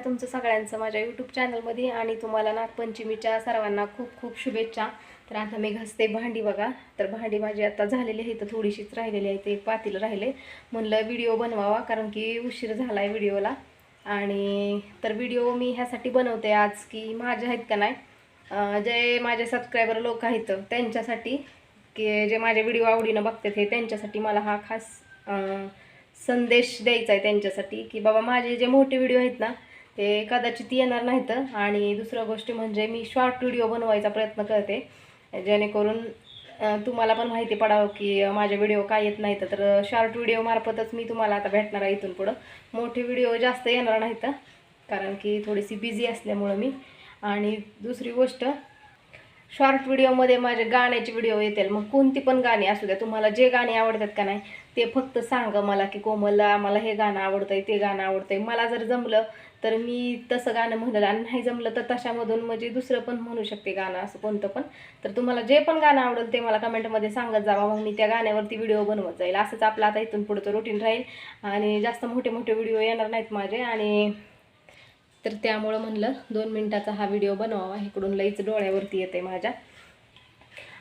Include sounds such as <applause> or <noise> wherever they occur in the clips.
तुमचं सगळ्यांचं माझ्या यूट्यूब चॅनलमध्ये आणि तुम्हाला नागपंचमीच्या सर्वांना खूप खूप शुभेच्छा. तर आता मी घासते भांडी बघा. तर भांडी माझी आता झालेली आहे तर थोडीशीच राहिलेली आहे ते पातील राहिले. म्हणलं व्हिडिओ बनवावा कारण की उशीर झाला आहे व्हिडिओला. आणि तर व्हिडिओ मी ह्यासाठी बनवते आज की माझे आहेत का नाही जे माझे सबस्क्रायबर लोक आहेत त्यांच्यासाठी की जे माझे व्हिडिओ आवडीनं बघतात हे त्यांच्यासाठी मला हा खास संदेश द्यायचा आहे त्यांच्यासाठी की बाबा माझे जे मोठे व्हिडिओ आहेत ना ते कदाचित येणार नाहीत. आणि दुसरं गोष्ट म्हणजे मी शॉर्ट व्हिडिओ बनवायचा प्रयत्न करते. जेणेकरून तुम्हाला पण माहिती पडावं की माझे व्हिडिओ काय येत नाहीत. तर शॉर्ट व्हिडिओ मार्फतच मी तुम्हाला आता भेटणार आहे इथून पुढं. मोठे व्हिडिओ जास्त येणार नाहीत. कारण की थोडीशी बिझी असल्यामुळं मी. आणि दुसरी गोष्ट शॉर्ट व्हिडिओमध्ये माझे गाण्याचे व्हिडिओ येतील. मग कोणती पण गाणी असू द्या तुम्हाला जे गाणी आवडतात का नाही ते फक्त सांगा मला की कोमलला मला हे गाणं आवडतंय ते गाणं आवडतंय. मला जर जमलं तर मी तसं गाणं म्हणलं आणि नाही जमलं तर तशामधून म्हणजे दुसरं पण म्हणू शकते गाणं असं कोणतं पण. तर तुम्हाला जे पण गाणं आवडेल ते मला कमेंटमध्ये सांगत जावा मग मी त्या गाण्यावरती व्हिडिओ बनवत जाईल. असंच आपलं आता इथून पुढचं रुटीन राहील आणि जास्त मोठे मोठे व्हिडिओ येणार नाहीत माझे आणि तर त्यामुळं म्हणलं दोन मिनटाचा हा व्हिडिओ बनवावा. इकडून लईच डोळ्यावरती येते माझ्या.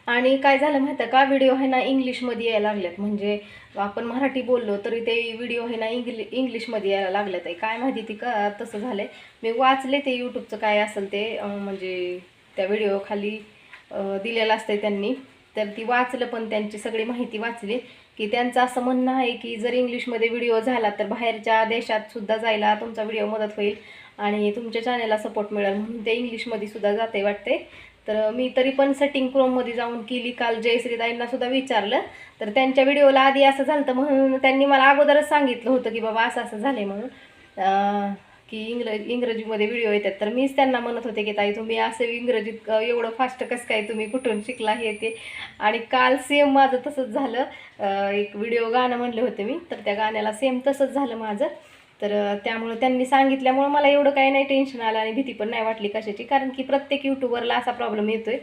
आणि काय झालं माहिती आहे का? व्हिडिओ आहे ना इंग्लिशमध्ये यायला लागल्यात म्हणजे आपण मराठी बोललो तरी ते व्हिडिओ आहे ना इंग्लि इंग्लिशमध्ये यायला लागल्यात आहे. काय माहिती ती का तसं झालं आहे मी वाचले ते यूट्यूबचं काय असेल ते म्हणजे त्या व्हिडिओ खाली दिलेलं असतं त्यांनी. तर ती वाचलं पण त्यांची सगळी माहिती वाचली. की त्यांचं असं म्हणणं आहे की जर इंग्लिशमध्ये व्हिडिओ झाला तर बाहेरच्या देशात सुद्धा जायला तुमचा व्हिडिओ मदत होईल. आणि तुमच्या चॅनेलला सपोर्ट मिळेल म्हणून ते इंग्लिशमध्ये सुद्धा जाते वाटते. तर मी तरी पण सेटिंग क्रोममध्ये जाऊन केली. काल जयश्रीदाईंना सुद्धा विचारलं. तर त्यांच्या व्हिडिओला आधी असं झालं तर म्हणून त्यांनी मला अगोदरच सांगितलं होतं की बाबा असं असं झालं म्हणून. की इंग्रजी इंग्रजीमध्ये व्हिडिओ येतात. तर मीच त्यांना म्हणत होते की ताई तुम्ही असं इंग्रजीत एवढं फास्ट कसं काय तुम्ही कुठून शिकला हे ते? आणि काल सेम माझं तसंच झालं. एक व्हिडिओ गाणं म्हणले होते मी तर त्या गाण्याला सेम तसंच झालं माझं. तर त्यामुळं त्यांनी सांगितल्यामुळं मला एवढं काही नाही टेन्शन आलं आणि भीती पण नाही वाटली कशाची. कारण की प्रत्येक यूट्यूबरला असा प्रॉब्लेम येतो आहे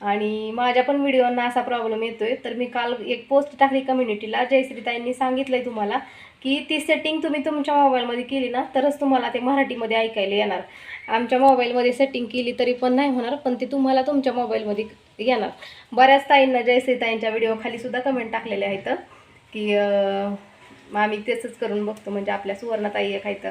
आणि माझ्या पण व्हिडिओंना असा प्रॉब्लेम येतोय. तर मी काल एक पोस्ट टाकली कम्युनिटीला जयश्रीताईंनी सांगितलं आहे तुम्हाला की ती सेटिंग तुम्ही तुमच्या मोबाईलमध्ये केली ना तरच तुम्हाला ते मराठीमध्ये ऐकायला येणार. आमच्या मोबाईलमध्ये सेटिंग केली तरी पण नाही होणार पण ते तुम्हाला तुमच्या मोबाईलमध्ये येणार. बऱ्याच ताईंना जयश्रीताईंच्या व्हिडिओखालीसुद्धा कमेंट टाकलेले आहेत की मग आम्ही तेच करून बघतो म्हणजे आपल्या सुवर्णताई एक आहेत.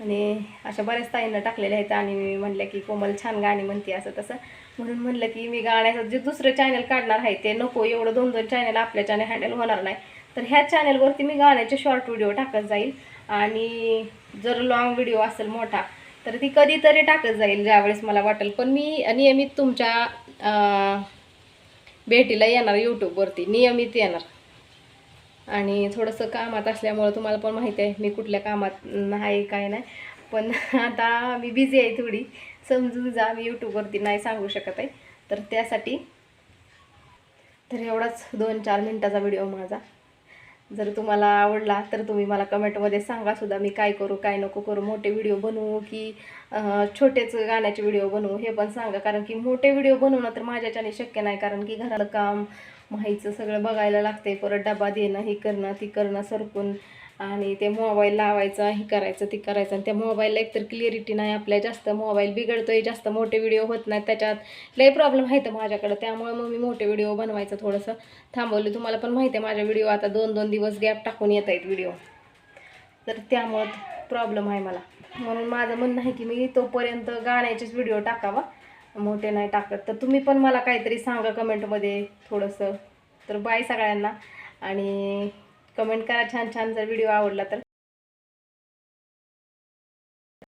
आणि अशा बऱ्याच ताईंना टाकलेल्या आहेत आणि मी म्हणलं की कोमल छान गाणी म्हणते असं तसं. म्हणून म्हणलं की मी गाण्याचं जे दुसरं चॅनल काढणार आहे ते नको एवढं दोन दोन चॅनल आपल्या चॅनल हँडल होणार नाही. तर ह्या चॅनलवरती मी गाण्याचे शॉर्ट व्हिडिओ टाकत जाईल. आणि जर लॉंग व्हिडिओ असेल मोठा तर ती कधीतरी टाकत जाईल ज्यावेळेस मला वाटेल. पण मी नियमित तुमच्या भेटीला येणार यूट्यूबवरती नियमित येणार. आणि थोडंसं कामात असल्यामुळं तुम्हाला पण माहिती आहे मी कुठल्या कामात नाही काय नाही. पण <laughs> आता मी बिझी आहे थोडी. समजून जा मी यूट्यूबवरती नाही सांगू शकत आहे. तर त्यासाठी तर एवढाच दोन चार मिनटाचा व्हिडिओ माझा. जर तुम्हाला आवडला तर तुम्ही मला कमेंटमध्ये सांगा सुद्धा मी काय करू काय नको करू. मोठे व्हिडिओ बनवू की छोटेच गाण्याचे व्हिडिओ बनवू हे पण सांगा. कारण की मोठे व्हिडिओ बनवणं तर माझ्याच्याने शक्य नाही. कारण की घराला काम माहीचं सगळं बघायला लागते परत डबा देणं हे करणं ती करणं सरकून आणि ते मोबाईल लावायचं हे करायचं ते करायचं. आणि त्या मोबाईलला एकतर क्लिअरिटी नाही आपल्या जास्त मोबाईल बिघडतोय जास्त मोठे व्हिडिओ होत नाही त्याच्यात. लय प्रॉब्लेम आहेत माझ्याकडं. त्यामुळे मग मी मोठे व्हिडिओ बनवायचं थोडंसं थांबवले. तुम्हाला पण माहिती आहे माझ्या व्हिडिओ आता दोन दोन दिवस गॅप टाकून येत आहेत व्हिडिओ तर त्यामुळं प्रॉब्लेम आहे मला. म्हणून माझं म्हणणं आहे की मी तोपर्यंत गाण्याचेच व्हिडिओ टाकावा. मोठे नाही टाकत. तर तुम्ही पण मला काहीतरी सांगा कमेंटमध्ये थोडंसं. तर बाय सगळ्यांना. आणि कमेंट करा छान छान जर व्हिडिओ आवडला तर.